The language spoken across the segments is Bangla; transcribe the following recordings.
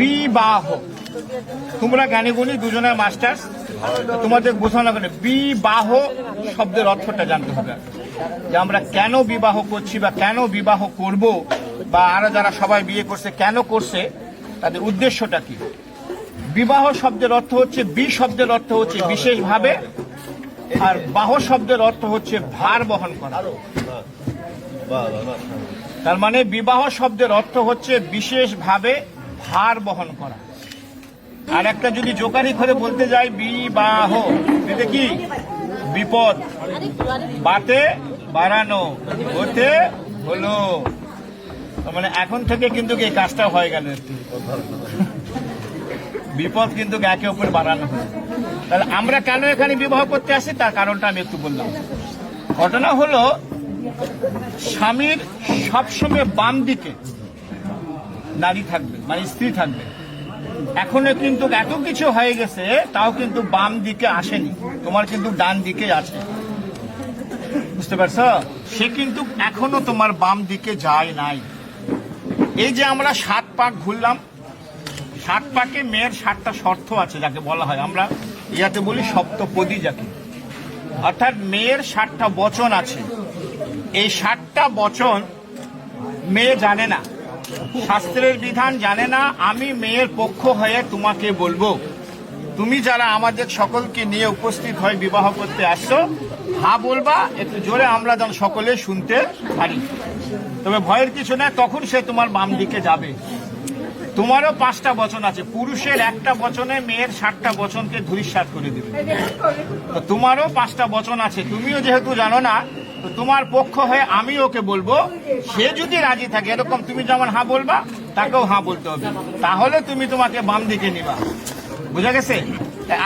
বিবাহ। তোমরা জ্ঞানী গুণী দুজনের মাস্টার্স তোমাদের বোঝানো কেন বিবাহ শব্দের অর্থটা জানতে হবে। যে আমরা কেন বিবাহ করছি বা কেন বিবাহ করব, বা আরও যারা সবাই বিয়ে করছে, কেন করছে, তাদের উদ্দেশ্যটা কি? বিবাহ শব্দের অর্থ হচ্ছে, বি শব্দের অর্থ হচ্ছে বিশেষভাবে, আর বাহ শব্দের অর্থ হচ্ছে ভার বহন করা। তার মানে বিবাহ শব্দের অর্থ হচ্ছে বিশেষভাবে ভার বহন করা। আর একটা যদি জোকারি করে বলতে যাই বিবাহ এটা কি? বিপদ। বাতে বাড়ানো, হতে হলো। মানে এখন থেকে কিন্তু এই কাজটা হয়ে গেল একটু। বিপদ কিন্তু একে অপর বাড়ানো হলো। তাহলে আমরা কেন এখানে বিবাহ করতে আসি? তার কারণটা আমি একটু বললাম। ঘটনা হলো, স্বামীর সবসময় বাম দিকে নারী থাকবে মানে স্ত্রী থাকবে। এখনও কিন্তু এত কিছু হয়ে গেছে, তাও কিন্তু বাম দিকে আসেনি, তোমার কিন্তু ডান দিকে আছে। বুঝতে পারছ? সে কিন্তু এখনও তোমার বাম দিকে যায় নাই। এই যে আমরা সাত পাক ঘুরলাম, সাত পাকে মেয়ের সাতটা শর্ত আছে যাকে বলা হয়। আমরা ইয়াতে বলি সপ্তপদী যাকে। অর্থাৎ মেয়ের ষাটটা বচন আছে। এই ষাটটা বচন মেয়ে জানে না। শাস্ত্রের বিধান জানে না, আমি মেয়ের পক্ষ হয়ে তোমাকে বলব। তুমি যারা আমাদের সকলকে নিয়ে উপস্থিত হয়ে বিবাহ করতে আসছো, হা বলবা, একটু জোরে আমরা যেন সকলে শুনতে পারি। তবে ভয়ের কিছু না তখন সে তোমার বাম দিকে যাবে। তোমারও পাঁচটা বচন আছে, পুরুষের একটা বচনে মেয়ের ষাটটা বচনকে ধূলিসাৎ করে দেবে। তোমারও পাঁচটা বচন আছে, তুমিও যেহেতু জানো না তোমার পক্ষ হয়ে আমি ওকে বলব, সে যদি রাজি থাকে, এরকম তুমি যেমন হা বলবা, তাকেও হা বলতে হবে। তাহলে তুমি তোমাকে বাম দিকে নিবা। বুঝা গেছে?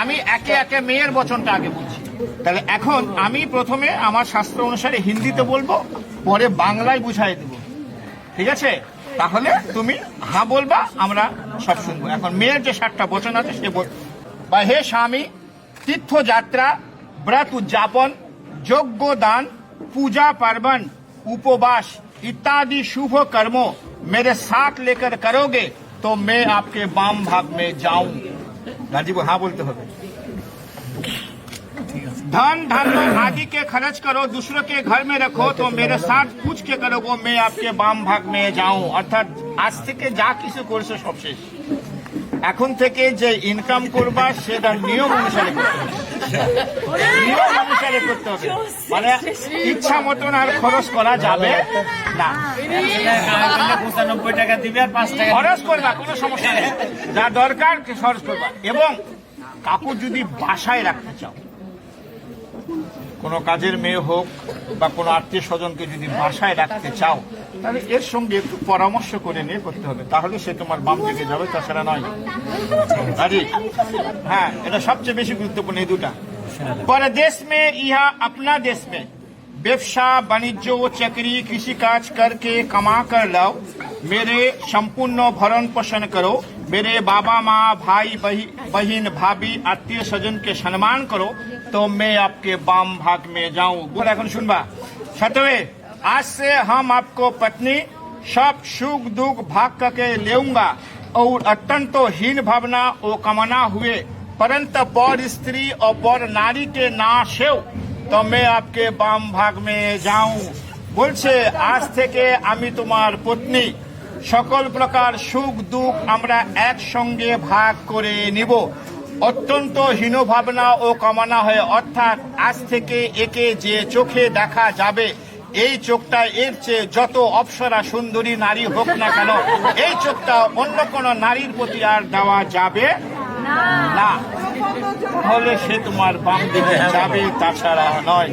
আমি একে একে মেয়ের বচনটা আগে বলছি। তাহলে এখন আমি প্রথমে আমার শাস্ত্র অনুসারে হিন্দিতে বলব, পরে বাংলায় বুঝাই দেব। ঠিক আছে? তাহলে তুমি হা বলবা, আমরা সব শুনব। এখন মেয়ের যে সাতটা বচন আছে, সে বল বা হে স্বামী, তীর্থযাত্রা, ব্রাত উদযাপন যোগ্য দান पूजा पार्वण उपवास इत्यादि शुभ कर्मों मेरे साथ लेकर करोगे तो मैं आपके बाम भाग में जाऊं राजीव हाँ बोलते হবে धन धन आदि के खर्च करो दूसरों के घर में रखो तो मेरे साथ पूछ के करो वो मैं आपके বাম ভাগ में जाऊं অর্থাৎ আজ থেকে যা কিছু করছো সব শেষ এখন থেকে যে ইনকাম করবা সেটা নিয়ম অনুসারে করতে হবে। নিয়ম অনুসারে করতে হবে। মানে ইচ্ছা মতন আর খরচ করা যাবে না। পঁচানব্বই টাকা দিবে আর পাঁচ টাকা খরচ করবা কোনো সমস্যা নেই। যা দরকার খরচ করবা। এবং কাপড় যদি বাসায় রাখতে চাও কোনো কাজের মেয়ে হোক বা কোনো আত্মীয় স্বজনকে যদি বাসায় রাখতে চাও, তাহলে এর সঙ্গে একটু পরামর্শ করে নিয়ে করতে হবে। তাহলে সে তোমার বাম দিকে যাবে, তাছাড়া নয়। রাজি? হ্যাঁ এটা সবচেয়ে বেশি গুরুত্বপূর্ণ এই দুটা। পরে দেশ মে, ইহা আপনা দেশ মে। ব্যবসা, বাণিজ্য চাকরি, কৃষিকাজ করকে কমা কর লাও। মেরে সম্পূর্ণ ভরণ পোষণ করো। मेरे बाबा, माँ, भाई बहन, भाभी, आत्मीय स्वजन के सम्मान करो तो मैं आपके बाम भाग में जाऊँ। बोला सुनवा सतवे आज से हम आपको पत्नी सब सुख, दुख, भाग के लेऊँगा, और अत्यंत तो हीन भावना और कमना हुए, परंतु पर स्त्री और पर नारी के ना सेव तो मैं आपके बाम भाग में जाऊँ। बोल से, आज थे के अमी तुम्हार पत्नी। সকল প্রকার সুখ দুঃখ আমরা একসঙ্গে ভাগ করে নিব। অত্যন্ত হীন ভাবনা ও কামনা হয়ে অর্থাৎ আজ থেকে একে যে চোখে দেখা যাবে এই চোখটা এর চেয়ে যত অপ্সরা সুন্দরী নারী হোক না কেন এই চোখটা অন্য কোনো নারীর প্রতি আর দেওয়া যাবে না। তাহলে সে তোমার বাম দিকে যাবে তাছাড়া নয়।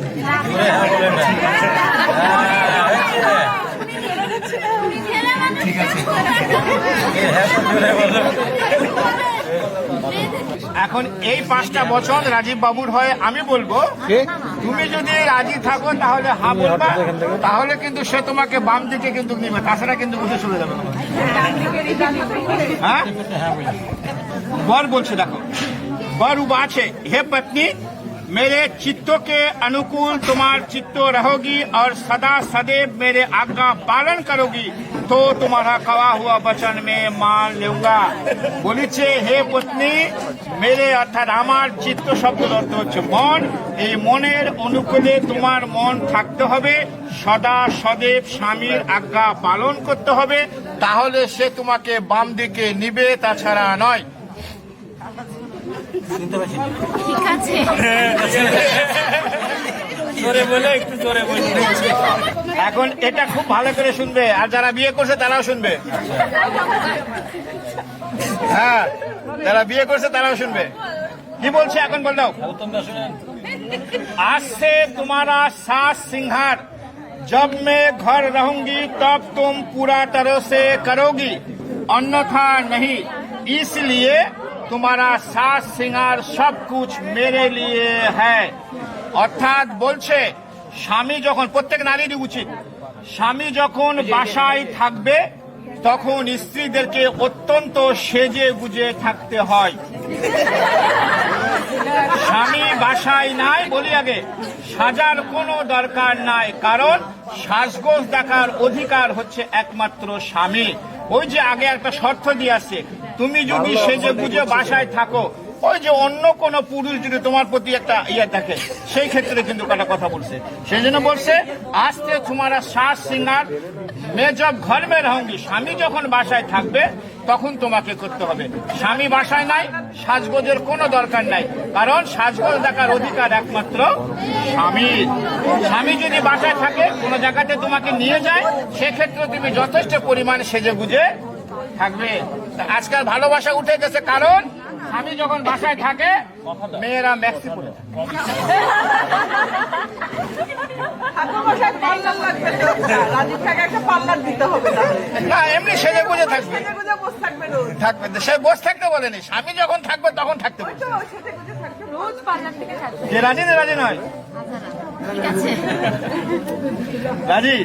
এখন এই পাঁচটা বছর রাজীব বাবুর হয় আমি বলব তুমি যদি রাজি থাকো তাহলে হা বলবা তাহলে কিন্তু সে তোমাকে বাম দিকে কিন্তু নিবে তাছাড়া কিন্তু উঠে চলে যাবে হ্যাঁ? বর বলছে দেখো। বর উবা আছে হে পত্নী मेरे चित्तों के अनुकूल तुम्हार चित्तो रहोगी और सदा सदैव मेरे आज्ञा पालन करोगी तो तुम्हारा कवा हुआ वचन में मान लूंगा বলেছে হে পত্নী মেরে অর্থাৎ আমার চিত্ত শব্দের অর্থ হচ্ছে মন এই মনের অনুকূলে তোমার মন থাকতে হবে সদা সদেব স্বামীর আজ্ঞা পালন করতে হবে তাহলে সে তোমাকে বাম দিকে নিবে তাছাড়া নয় ঠিক আছে জোরে বলে একটু জোরে বলে এখন এটা খুব ভালো করে শুনবে আর যারা বিয়ে করছে তারাও শুনবে হ্যাঁ যারা বিয়ে করছে তারাও শুনবে কি বলছে এখন বল দাও তোমরা শুনেন आज से तुम्हारा सास सिंहार जब मैं घर रहूंगी तब तुम पूरा तरह से करोगी अन्यथा नहीं इसलिए তোমারা সাজ সিঙার সব কুছ মেরে লিয়ে হ্যায় অর্থাৎ বলছে স্বামী যখন প্রত্যেক নারীরই উচিত। স্বামী যখন বাসায় থাকবে, তখন স্ত্রীদেরকে অত্যন্ত সেজে বুঝে থাকতে হয়। স্বামী বাসায় নাই বলি আগে, সাজার কোনো দরকার নাই, কারণ শ্বাসগোষ দেখার অধিকার হচ্ছে একমাত্র স্বামী। ওই যে আগে একটা শর্ত দিয়ে আছে তুমি যদি সেজে গুজে বাসায় থাকো যে অন্য কোন পুরুষ যদি তোমার প্রতি একটা ইয়ে থাকে, সেই ক্ষেত্রে কিন্তু একটা কথা বলছে। সেই জন্য বলছে আসতে তোমার শ্বাস সিঙ্গার মেয়ে জব ঘর মে রহঙ্গি স্বামী যখন বাসায় থাকবে, তখন তোমাকে করতে হবে। স্বামী বাসায় নাই, সাজগোজের কোনো দরকার নাই। কারণ সাজগোজ দেখার অধিকার একমাত্র স্বামীর স্বামী যদি বাসায় থাকে, কোনো জায়গাতে তোমাকে নিয়ে যায়, সেক্ষেত্রে তুমি যথেষ্ট পরিমাণ সেজে গুজে থাকবে আজকাল ভালোবাসা উঠে গেছে কারণ স্বামী যখন বাসায় থাকে মেয়েরা ম্যাক্সি পরে এমনি সেজে গুজে থাকবে। থাকবে। সে বসে থাকতে বলেনি। স্বামী যখন থাকবে তখন থাকতে যে রাজি না রাজি নয়। ঠিক রাজি?